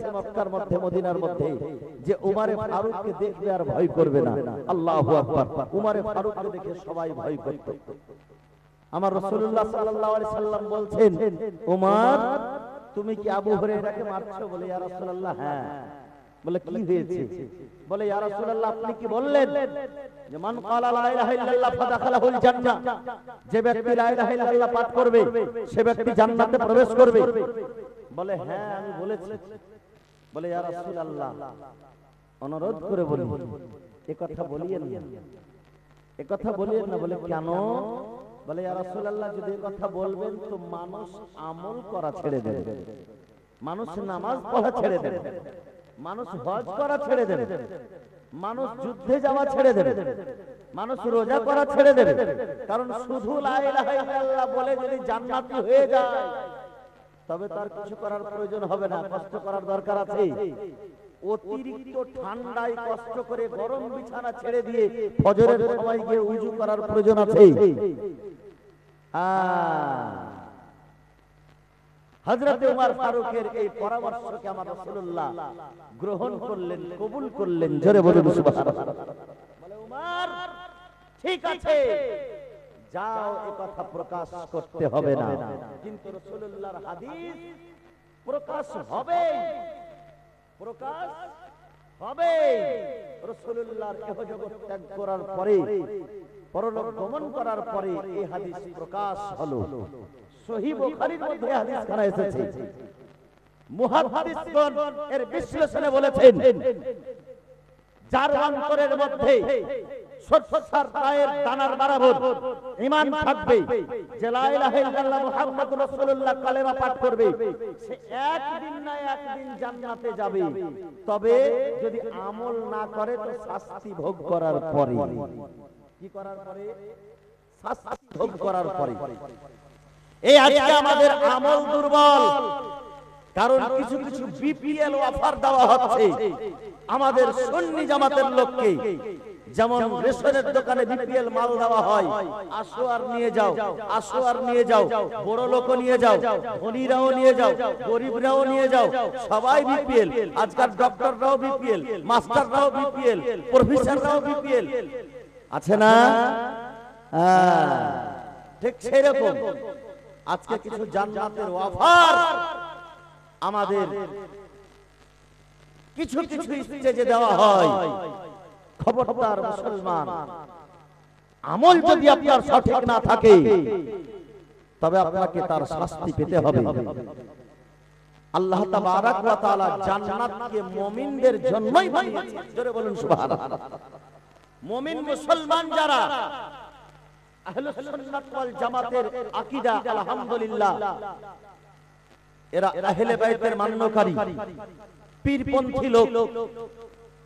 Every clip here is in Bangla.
আছে মক্কার মধ্যে মদিনার মধ্যে যে উমারে ফারুককে দেখবে আর ভয় করবে না। আল্লাহু আকবার। উমারে ফারুককে দেখে সবাই ভয় করত। আমার রাসূলুল্লাহ সাল্লাল্লাহু আলাইহি সাল্লাম বলছেন উমার তুমি কি আবু হুরায়রাকে মারছো? বলে ইয়া রাসূলুল্লাহ হ্যাঁ। বলে কি হয়েছে? বলে ইয়া রাসূলুল্লাহ আপনি কি বললেন যে মান ক্বালা লা ইলাহা ইল্লাল্লাহ ফাদাখালাহুল জান্নাহ। যে ব্যক্তি লা ইলাহা ইল্লাল্লাহ পাঠ করবে সে ব্যক্তি জান্নাতে প্রবেশ করবে। বলে হ্যাঁ আমি বলেছি। বলে রাসূলুল্লাহ, অনুরোধ করে বলি। এ কথা বলিয়েন এ কথা বলিয়েন না, বলে, কেন? বলে, ইয়া রাসূলুল্লাহ, যদি কথা বলবেন তো মানুষ আমল করা ছেড়ে দেবে। মানুষ নামাজ পড়া ছেড়ে দেবে। মানুষ হজ করা ছেড়ে দেবে। মানুষ যুদ্ধে যাওয়া ছেড়ে দেবে। মানুষ রোজা করা ছেড়ে দেবে। কারণ শুধু লা ইলাহা বলে যদি জান্নাতি হয়ে যায় তবে তার কিছু করার প্রয়োজন হবে না, কষ্ট করার দরকার আছে। অতিরিক্ত ঠান্ডায় কষ্ট করে গরম বিছানা ছেড়ে দিয়ে ফজরের সময় গিয়ে উজু করার প্রয়োজন আছে। হযরত উমর ফারুকের এই পরামর্শকে আমার রাসূলুল্লাহ গ্রহণ করলেন, কবুল করলেন, জোরে বলুন সুবহানাল্লাহ। বলে, উমর, ঠিক আছে। যাও, এ কথা প্রকাশ করতে হবে না। কিন্তু রাসূলুল্লাহর হাদিস প্রকাশ হবে। প্রকাশ হবে। রাসূলুল্লাহর ইহ জগৎ ত্যাগ করার পরে, পরলোক গমন করার পরে এই হাদিস প্রকাশ হলো। বিশ্লেষণে বলেছেন, যার অন্তরের মধ্যে সরসার পায়ের দানার বরাবর ঈমান থাকবে। যে লা ইলাহা ইল্লাল্লাহ মুহাম্মাদুর রাসূলুল্লাহ কালেমা পাঠ করবে সে একদিন না একদিন জান্নাতে যাবে। তবে যদি আমল না করে তো শাস্তি ভোগ করার পরে। কি করার পরে? শাস্তি ভোগ করার পরে। এই আজকে আমাদের আমল দুর্বল। কারণ কিছু কিছু বিপিএল অফার দেওয়া হচ্ছে। আমাদের সুন্নি জামাতের লোককে। যেমন রেশনের দোকানে বিপিএল মাল দেওয়া হয় আসো আর নিয়ে যাও আসো আর নিয়ে যাও বড় লোক নিয়ে যাও ধনীরাও নিয়ে যাও গরিবরাও নিয়ে যাও সবাই বিপিএল আজকাল ডক্টররাও বিপিএল মাস্টাররাও বিপিএল প্রফেসররাও বিপিএল। আছে না? ঠিক সেরকম। আজকে কিছু জান্নাতের অফার আমাদের কিছু কিছু স্টেজে দেওয়া হয়। খবরদার মুসলমান। আমল যদি আপনার সঠিক না থাকে তবে আপনাকে তার শাস্তি পেতে হবে। আল্লাহ তাবারাক ওয়া তাআলা জান্নাতকে মুমিনদের জন্যই বানিয়েছেন জোরে বলুন সুবহানাল্লাহ। মুমিন মুসলমান যারা। আহলে সুন্নাত ওয়াল জামাতের আকীদা আলহামদুলিল্লাহ। এরা আহলে বাইতের মান্যকারী। পীরপন্থী লোক।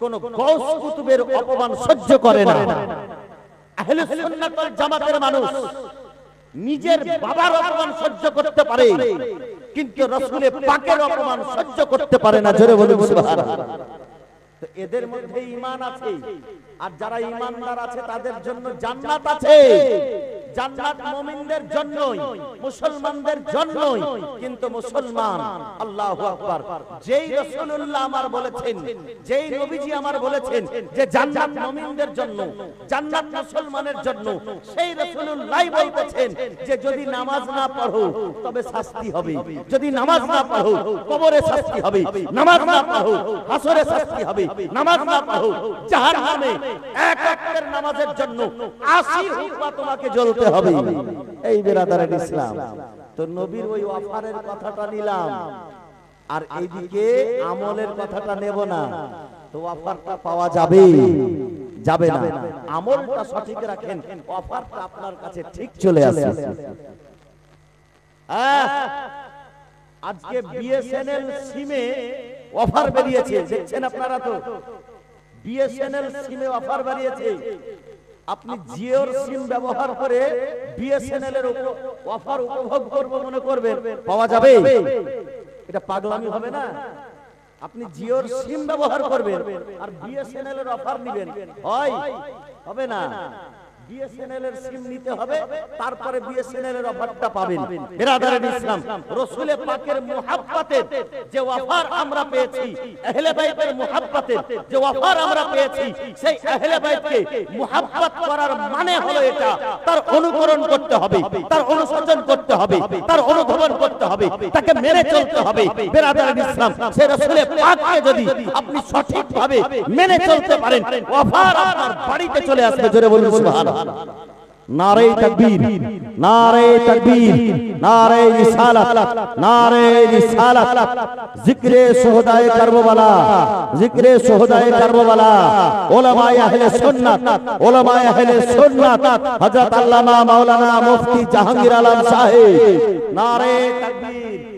কোন কুতুবের অপমান সহ্য করে না। আহলে সুন্নাত ওয়াল জামাতের মানুষ নিজের বাবার অপমান সহ্য করতে পারে, কিন্তু রাসূলের পাকের অপমান সহ্য করতে পারে না। জোরে বলুন, সুবহানাল্লাহ। এদের মধ্যে ঈমান আছে। আর যারা ঈমানদার আছে, তাদের জন্য জান্নাত আছে। জান্নাত মুমিনদের জন্যই, মুসলমানদের জন্যই, কিন্তু মুসলমান, আল্লাহু আকবার। যেই রাসূলুল্লাহ আমার বলেছেন, যেই নবীজি আমার বলেছেন যে জান্নাত মুমিনদের জন্য, জান্নাত মুসলমানের জন্য, সেই যে যদি নামাজ না পড়ো, তবে শাস্তি হবে। যদি নামাজ না পড়ো, কবরে শাস্তি হবে। নামাজ না পড়ো, হাসরে শাস্তি হবে। নামাজ না পড়ো জাহান্নামে এক ওয়াক্তের নামাজের জন্য 80 হুকমা তোমাকে জ্বলতে হবে। এই বেরাদারের ইসলাম। তো নবীর ওই অফারের কথাটা নিলাম। আর এইদিকে আমলের কথাটা নেব না। তো অফারটা পাওয়া যাবে। যাবে না। আমলটা সঠিক রাখেন। অফারটা আপনার কাছে ঠিক চলে আসে। আহ, আজকে বিএসএনএল সিমে অফার বেরিয়েছে দেখছেন আপনারা তো? বিএসএনএল সিমে অফার বাড়িয়েছে আপনি জিওর সিম ব্যবহার করে বিএসএনএল এর উপর অফার উপভোগ করব মনে করবেন। পাওয়া যাবে? এটা পাগলামি হবে না? আপনি জিওর সিম ব্যবহার করবেন আর বিএসএনএল এর অফার নেবেন। হয়? হবে না। বিএসএনএল এর সিম নিতে হবে তারপরে বিএসএনএল এর অফারটা পাবেন। বিরাদারের ইসলাম রসুলে পাকের মুহাব্বতের যে অফার আমরা পেয়েছি আহলে বাইতের মুহাব্বতের যে অফার আমরা পেয়েছি সেই আহলে বাইতকে মুহাব্বত করার মানে হলো এটা। তার অনুকরণ করতে হবে তার অনুসরণ করতে হবে তার অনুধাবন করতে হবে তাকে মেনে চলতে হবে। বিরাদারের ইসলাম সে রসুলে পাককে যদি আপনি সঠিকভাবে মেনে চলতে পারেন অফার আপনার বাড়িতে চলে আসবে জোরে বলুন। সুবহানাল্লাহ। নারে তাকবীর নারে তাকবীর নারে রিসালাত নারে রিসালাত জিকরে সুহদায়ে কারবালা জিকরে সুহদায়ে কারবালা উলামায়ে আহলে সুন্নাত উলামায়ে আহলে সুন্নাত হযরত আল্লামা মাওলানা মুফতি জাহাঙ্গীর আলম সাহেব নারে তাকবীর নারে রিসালাত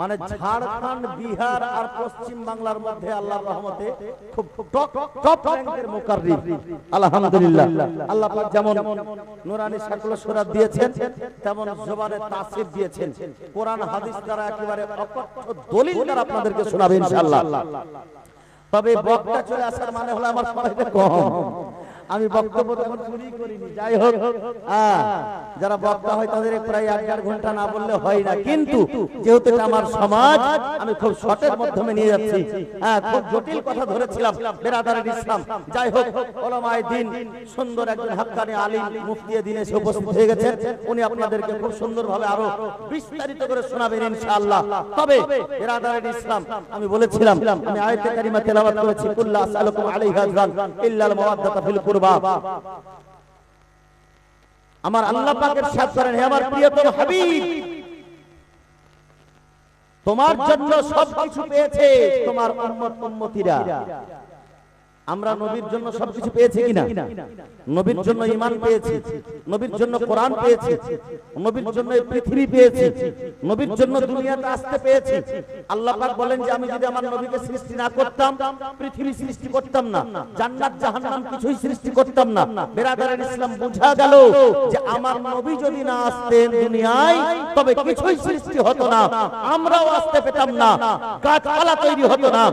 মানে ঝাড়খণ্ড বিহার আর পশ্চিম বাংলার মধ্যে আল্লাহর রহমতে খুব টপ টপ র্যাঙ্কের মুকাররিম আলহামদুলিল্লাহ। আল্লাহ পাক যেমন নুরানি শাকুল সুরাত দিয়েছেন তেমন জবানে তাসির দিয়েছেন। কোরআন হাদিস দ্বারা একেবারে অকথ্য দলিল দ্বারা আপনাদেরকে শোনাবে ইনশাআল্লাহ। তবে বক্তা চলে আসার মানে হলো আমার সময়টা কম। আমি বক্তব্য তখন শুরুই করিনি। যাই হোক হ্যাঁ, যারা বক্তা হয় তাদের প্রায় এক দেড় ঘণ্টা না বললে হয় না। কিন্তু যেহেতু এটা আমার সমাজ আমি খুব শর্টের মাধ্যমে নিয়ে যাচ্ছি। হ্যাঁ খুব জটিল কথা ধরেছিলাম। বেরাদারের ইসলাম। যাই হোক ওলামায়ে দিন সুন্দর একজন হাক্কানি আলিম মুফতি দিন এসে উপস্থিত হয়ে গেছেন উনি আপনাদেরকে খুব সুন্দরভাবে আরও বিস্তারিত করে শোনাবেন ইনশাআল্লাহ। তবে বেরাদারের ইসলাম আমি বলেছিলাম আমি আয়াতে কারিমা তেলাওয়াত করেছি কুল্লা আসআলুকুম আলাইহা ইল্লাল মাওয়াদ্দাতা ফিল কুরবা। আমার আল্লাহ পাকের সাথ করেন হে আমার প্রিয়তম হাবিব। তোমার জন্য সবকিছু পেয়েছে তোমার উম্মত উম্মতিরা। আমরা নবীর জন্য সবকিছু পেয়েছি কিনা? নবীর জন্য ইমান পেয়েছি নবীর জন্য কোরআন পেয়েছি নবীর জন্য পৃথিবী পেয়েছি নবীর জন্য দুনিয়াতে আসতে পেয়েছি। আল্লাহ পাক বলেন যে আমি যদি আমার নবীকে সৃষ্টি না করতাম পৃথিবী সৃষ্টি করতাম না জান্নাত জাহান্নাম কিছুই সৃষ্টি করতাম না। বেরাদারের ইসলাম বোঝা গেল যে আমার নবী যদি না আসতেন দুনিয়ায় তবে কিছুই সৃষ্টি হতো না। আমরাও আসতে পেতাম না গাছপালা তৈরি হতো না।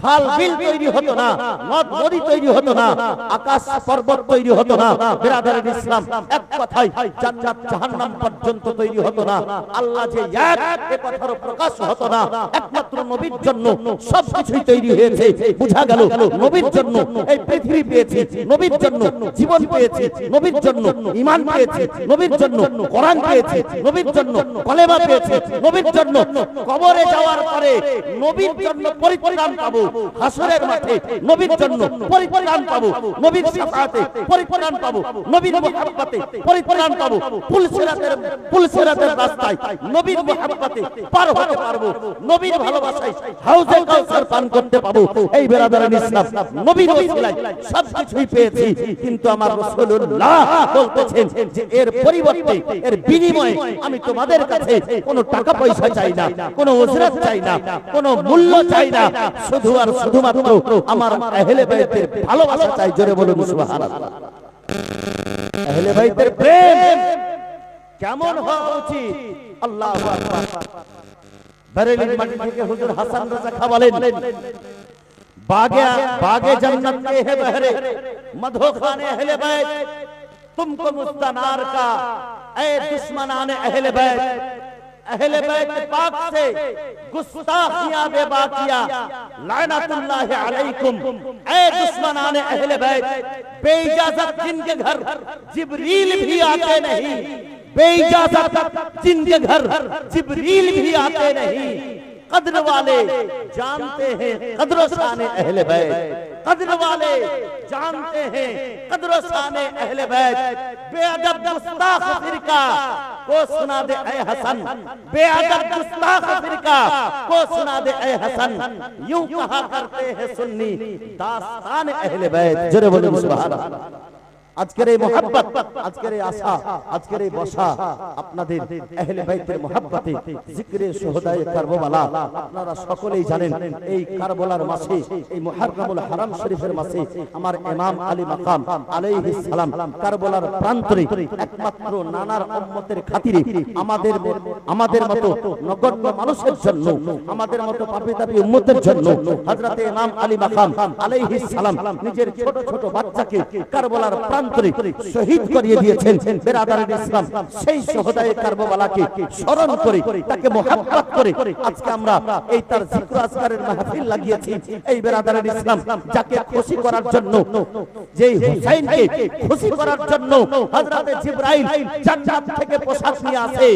খাল বিল তৈরি হতো না, নদ নদী তৈরি হতো না, আকাশ পর্বত তৈরি হতো না বিরাদারের ইসলাম এক কথাই জান্নাত জাহান্নাম পর্যন্ত তৈরি হতো না, আল্লাহ যে এক, এ কথার প্রকাশ হতো না, একমাত্র নবীর জন্য সব কিছুই তৈরি হয়েছে, বুঝা গেল নবীর জন্য এই পৃথিবী পেয়েছি, নবীর জন্য জীবন পেয়েছি, নবীর জন্য ঈমান পেয়েছি, নবীর জন্য কোরআন পেয়েছি, নবীর জন্য কলেমা পেয়েছি, নবীর জন্য কবরে যাওয়ার পরে নবীর জন্য পরিত্রাণ পাবো হাসরের মাঠে নবীর জন্য পরিত্রাণ পাবো, নবীর শাফাতে পরিত্রাণ পাবো, নবীর পরিত্রাণ পাবো রাস্তায় নবীর পার হতে পারব, নবীর ভালোবাসায় হাউজে কাউসার পান করতে পাবো, এই বেরাদারান ইসলাম নবীর ওসিলায় সব কিছুই পেয়েছি, কিন্তু আমার রাসূলুল্লাহ বলতেছেন যে এর পরিবর্তে, এর বিনিময়ে আমি তোমাদের কাছে কোনো টাকা পয়সা চাই না, কোনো উজরত চাই না, কোনো মূল্য চাই না, শুধু শুধু আর শুধুমাত্র আমার আহলে বাইতের ভালোবাসা চাই জোরে বলুন সুবহানাল্লাহ আহলে বাইতের প্রেম কেমন হওয়া উচিত আল্লাহু আকবার বরেলির মাটি থেকে হুজুর হাসান রাজা খা বলেন বাগিয়া বাগে জান্নাত কে হে বহরে মধো খানে আহলে বাইত তুমকো মুস্তানার কা اے دشمنان اہل بیت اہلِ بیت پاک سے گستاخیاں بے باکیاں لعنت اللہ علیکم. اے دشمنان اہلِ بیت، بے اجازت جن کے گھر جبریل بھی آتے نہیں، بے اجازت جن کے گھر جبریل بھی آتے نہیں. قدر والے جانتے ہیں قدر و شان اہلِ بیت. قدر والے جانتے ہیں قدر و شان اہلِ بیت. بے عدب دستاخ فرقہ کو سنا دے اے حسن۔ بے ادب گستاخ فرقہ کو سنا دے اے حسن۔ یوں کہا کرتے ہیں سننی داستان اہل بیت۔ جرے بولے سبحان اللہ۔ আজকের এই মোহাব্বত আজকের এই আশা আজকের এই বসা আপনাদের আহলে বাইতের মোহাব্বতে জিকরে সোহদায়ে কারবালা আপনারা সকলেই জানেন এই কারবালার মাসে এই মুহাররমুল হারাম শরীফের মাসে আমার ইমাম আলী মাকাম আলাইহিস সালাম কারবালার প্রান্তরে একমাত্র নানার উম্মতের খাতিরে আমাদের আমাদের মতো নগণ্য মানুষের জন্য আমাদের মতো পাপী তাপী উম্মতের জন্য হযরতে ইমাম আলী মাকাম আলাইহিস সালাম নিজের ছোট ছোট বাচ্চাকে কারবালার প্রান্তরে শহীদ করিয়ে দিয়েছেন বেরাদারের ইসলাম। সেই শহদায়ে কারবালাকে স্মরণ করে, তাকে মোহাব্বত করে আজকে আমরা এই তার জিক্র আজকারের মাহফিল লাগিয়েছি। এই বেরাদারের ইসলাম, যাকে খুশি করার জন্য, যেই হুসাইনকে খুশি করার জন্য হযরতে জিবরাইল জান্নাত থেকে পোশাক নিয়ে আসে,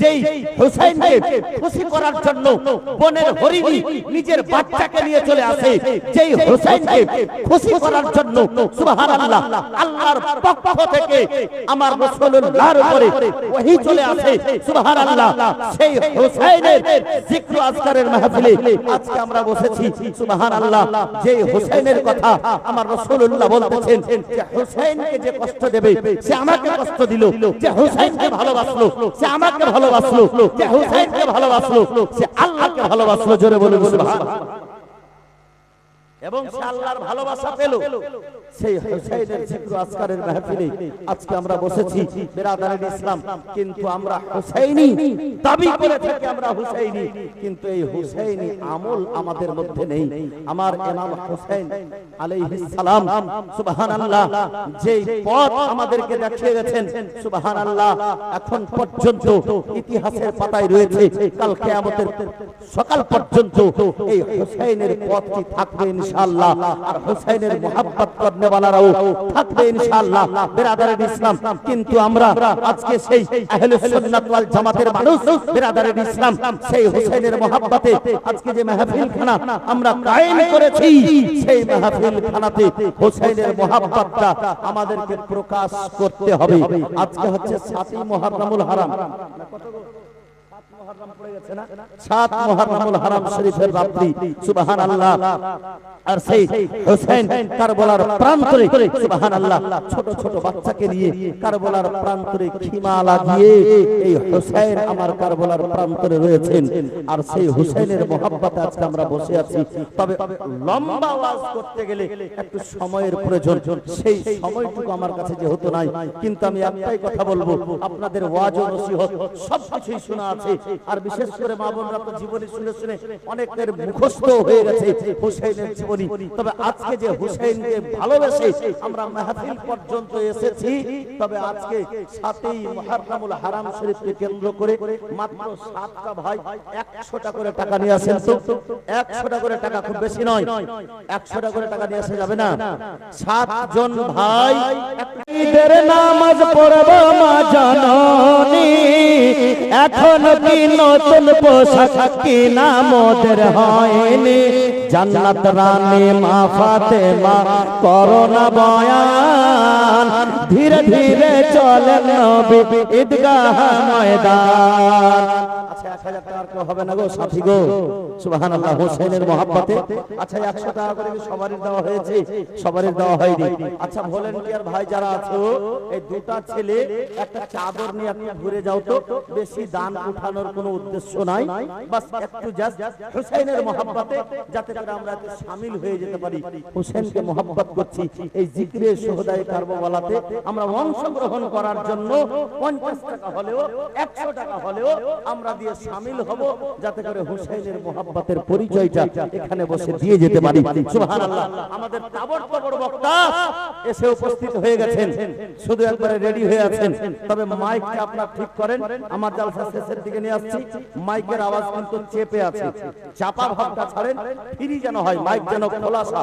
যেই হুসাইনকে খুশি করার জন্য বনের হরিণী নিজের বাচ্চাকে নিয়ে চলে আসে, যেই হুসাইনকে খুশি করার জন্য সুবহানাল্লাহ আল্লাহর পক্ষ থেকে আমার রাসূলুল্লাহর উপরে ওহী চলে আসে। সুবহানাল্লাহ। সেই হুসাইনের জিক্র আজকারের মাহফিলে আজকে আমরা বসেছি। সুবহানাল্লাহ। যেই হুসাইনের কথা আমার রাসূলুল্লাহ বলতেছেন যে হুসাইনকে যে কষ্ট দেবে, সে আমাকে কষ্ট দিল। যে হুসাইনকে ভালোবাসলো, সে আমাকে ভালোবাসলো। যে হুসাইনকে ভালোবাসলো, সে আল্লাহকে ভালোবাসলো। জোরে বলুন, সুবহানাল্লাহ। এবং সে আল্লাহর ভালোবাসা পেল। সেই হুসাইনের জিক্র আজকারের মাহফিলে আজকে আমরা বসেছি বিরাদারের ইসলাম। কিন্তু আমরা হুসাইনি। দাবি করে থাকি আমরা হুসাইনি। কিন্তু এই হুসাইনি আমল আমাদের মধ্যে নেই। আমার ইমাম হুসাইন আলাইহিস সালাম সুবহানাল্লাহ যেই পথ আমাদেরকে দেখিয়ে গেছেন সুবহানাল্লাহ এখন পর্যন্ত ইতিহাসের পাতায় রয়েছে কাল কিয়ামতের সকাল পর্যন্ত এই হুসাইনের পথ কি থাকবে ইনশাআল্লাহ আর হুসাইনের মোহাব্বত করনে ওয়ালারাও থাকবে ইনশাআল্লাহ। বিরাদারের ইসলাম। কিন্তু আমরা আজকে সেই আহলে সুন্নাত ওয়াল জামাতের মানুষ, বিরাদারের ইসলাম, সেই হুসাইনের মোহাব্বতে আজকে যে মাহফিল খানা আমরা কায়েম করেছি, সেই মাহফিল খানাতে হুসাইনের মোহাব্বতটা আমাদেরকে প্রকাশ করতে হবে। আজকে হচ্ছে সাতই মুহররমুল হারাম। সাত মুহররমুল হারাম শরীফের রাত্রি সুবহানাল্লাহ। আর সেই হোসেন প্রান্তরে, সুবহানাল্লাহ, ছোট ছোট বাচ্চাকে নিয়ে প্রান্তরে খিমা লাগিয়ে এই হোসেন আমার প্রান্তরে রয়েছেন। আর সেই হোসেনের মোহাব্বতে আজকে আমরা বসে আছি। তবে লম্বা ওয়াজ করতে গেলে একটু সময়ের প্রয়োজন। সেই সময়টুকু আমার কাছে নাই, কিন্তু আমি একটাই কথা বলব, আপনাদের ওয়াজ ও নসিহত সব কিছুই শোনা আছে। আর বিশেষ করে মা বোনরা তো জীবনী শুনে শুনে অনেকের মুখস্থ হয়ে গেছে হুসাইনের জীবনী। তবে আজকে যে হুসাইনকে ভালোবেসে আমরা মাহফিল পর্যন্ত এসেছি, তবে আজকে সাতই মুহররমুল হারাম শরীফকে কেন্দ্র করে মাত্র সাতটা ভাই একশোটা করে টাকা নিয়ে আসেন তো। একশোটা করে টাকা খুব বেশি নয়, একশোটা করে টাকা নিয়ে আসা যাবে না। সাতজন ভাই ঈদের নামাজ পড়ব মা জননী। এখন কি নতুন পোশাক কিনা মোদের হয়নি। জান্নাত রানী মা ফাতেমা করোনা বয়ান। ধীরে ধীরে চলে নবী ঈদগাহ ময়দান। আচ্ছা এক হাজার টাকার কেউ হবে না গো সাথী গো। সুবাহান আল্লাহ হোসেনের মহাব্বতে। আচ্ছা একশো টাকা করে সবারই দেওয়া হয়েছে? সবারই দেওয়া হয়নি। আচ্ছা ভলেন্টিয়ার ভাই যারা আছো এই দুটা ছেলে একটা চাদর নিয়ে আপনি ঘুরে যাও তো। বেশি দান উঠানোর কোনো উদ্দেশ্য নাই। বাস একটু জাস্ট হোসেনের মহাব্বতে যাতে আমরা শামিল হয়ে যেতে পারি। হোসেনকে মহাব্বত করছি। এই জিক্রে সোহদায় কারবালাতে আমরা অংশগ্রহণ করার জন্য পঞ্চাশ টাকা হলেও একশো টাকা হলেও আমরা দিয়ে শামিল হব যাতে করে হুসাইনের মোহাব্বতের পরিচয়টা এখানে বসে দিয়ে যেতে পারি। সুবহানাল্লাহ। আমাদের তাবড় তাবড় বক্তা এসে উপস্থিত হয়ে গেছেন। শুধু একবারে রেডি হয়ে আছেন। তবে মাইকটা আপনারা ঠিক করেন। আমার জালসা শেষের দিকে নিয়ে আসছি। মাইকের আওয়াজ কিন্তু চেপে আছে। চাপা ভাবটা ছাড়েন ফ্রি যেন হয় মাইক যেন খোলাসা।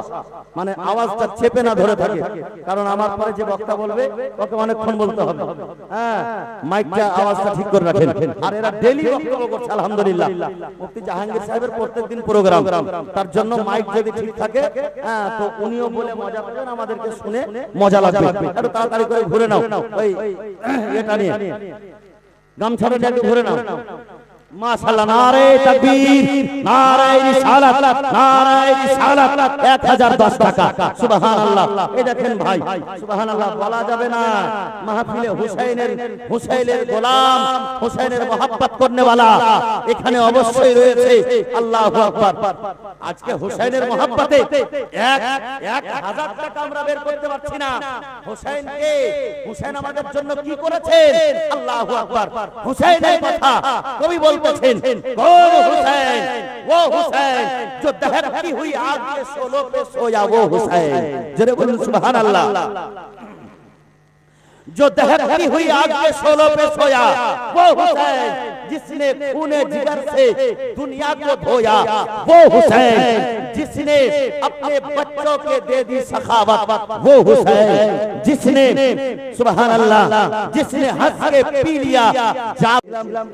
মানে আওয়াজটা চেপে না ধরে থাকে। কারণ আমার পরে যে বক্তা বলবে ওকে অনেকক্ষণ বলতে হবে। হ্যাঁ মাইকটা আওয়াজটা ঠিক করে রাখেন। আর এরা ডেলি বক্তব্য করছে আলহামদুলিল্লাহ। মুফতি জাহাঙ্গীর সাহেবের প্রত্যেকদিন প্রোগ্রাম। তার জন্য মাইক যদি ঠিক থাকে হ্যাঁ তো উনিও বলে মজা পাবেন আমাদেরকে শুনে মজা লাগবে। একটু তাড়াতাড়ি করে ঘুরে নাও। ওই এটা নিয়ে। গামছাটা একটু ঘুরে নাও। মাশাআল্লাহ নারে তাকবীর নারে রিসালাত নারে রিসালাত 1010 টাকা। সুবহানাল্লাহ। এই দেখেন ভাই, সুবহানাল্লাহ, বলা যাবে না। মাহফিলে হুসাইনের হুসাইনের গোলাম, হুসাইনের মোহাব্বত করনে वाला এখানে অবশ্যই রয়েছে, আল্লাহু আজকে হুসাইনের টাকা আমরা বের করতে পারছি না। হুসাইনকে হুসাইন আমাদের জন্য কি করেছেন? আল্লাহু কথা। কবি بولتے تھے کون حسین وہ حسین جو دہرتی ہوئی آگ کے سولوں پہ سویا وہ حسین جرے بولو سبحان اللہ جو دہرتی ہوئی آگ کے سولوں پہ سویا وہ حسین جس نے خون جگر سے دنیا کو دھویا وہ حسین जिसने अपने बच्चों के दे दी सखावत वो हुसैन जिसने सुभान अल्लाह जिसने हंस के पी लिया जा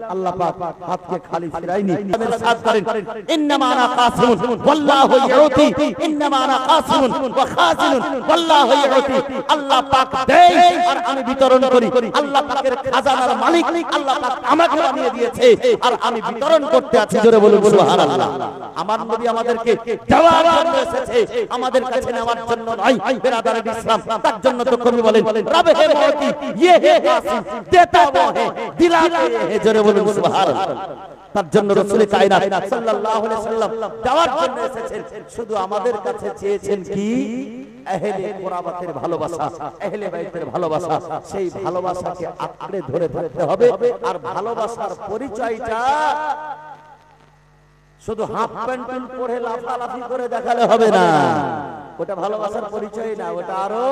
अल्लाह पाक हाथ के खाली फिराई नहीं मेरे साथ करें इन्नमा अना कासिमुन वल्लाहु युती इन्नमा अना कासिमुन व खासिनुन वल्लाहु युती আল্লাহ পাক দেয় আর আমি বিতরণ করি আল্লাহ পাকের খাজানার মালিক আল্লাহ পাক আমাকে বানিয়ে দিয়েছে আর আমি বিতরণ করতে আছি জোরে বলুন সুবহানাল্লাহ আমার নবী আমাদেরকে দেওয়ার জন্য এসেছে। আমাদের কাছে নেওয়ার জন্য নয় বেরাদার ইসলাম তার জন্য তো কবি বলেন রব হে মতি ইয়ে হে কাসিম দেতা वो है দিলাতে হে জোরে বলুন সুবহানাল্লাহ। তার জন্য রাসূল কায়নাত সাল্লাল্লাহু আলাইহি সাল্লাম দেওয়ার জন্য এসেছেন। শুধু আমাদের কাছে চেয়েছেন কি? আহলে কোরাবাতের ভালোবাসা। আহলে বাইতের ভালোবাসা। সেই ভালোবাসাকে আঁকড়ে ধরে থাকতে হবে। আর ভালোবাসার পরিচয়টা শুধু হাফ প্যান্ট প্যান্ট পরে লাফালাফি করে দেখালে হবে না। ওটা ভালোবাসার পরিচয় না ওটা আরও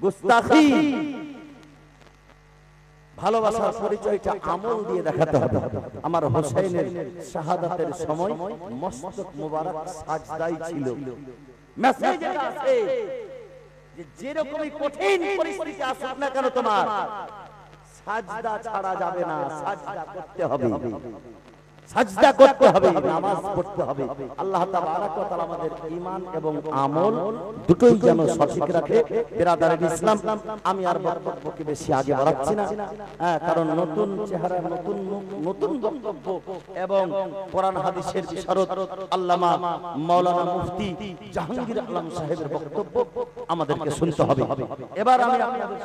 গুস্তাখি। ভালোবাসার পরিচয়টা আমল দিয়ে দেখাতে হবে। আমার হোসেনের শাহাদাতের সময় মস্তক মোবারক সাজদাই ছিল। মেসেজ আছে যে যেরকমই কঠিন পরিস্থিতি আসুক না কেন তোমার? সাজদা ছাড়া যাবে না সাজদা করতে হবে। সাজদা করতে হবে নামাজ পড়তে হবে। আল্লাহ তাবারক ওয়া তাআলা আমাদের ঈমান এবং আমল দুটোই যেন সঠিক রাখে। বিরাদারের ইসলাম আমি আর বক্তব্যকে বেশি আগে বাড়াচ্ছি না। হ্যাঁ কারণ নতুন চেহারা নতুন মুখ, নতুন বক্তব্য এবং কোরআন হাদিসের বিশারদ আল্লামা মাওলানা মুফতি জাহাঙ্গীর আলম সাহেবের বক্তব্য আমাদেরকে শুনতে হবে। এবার আমি আপনাদের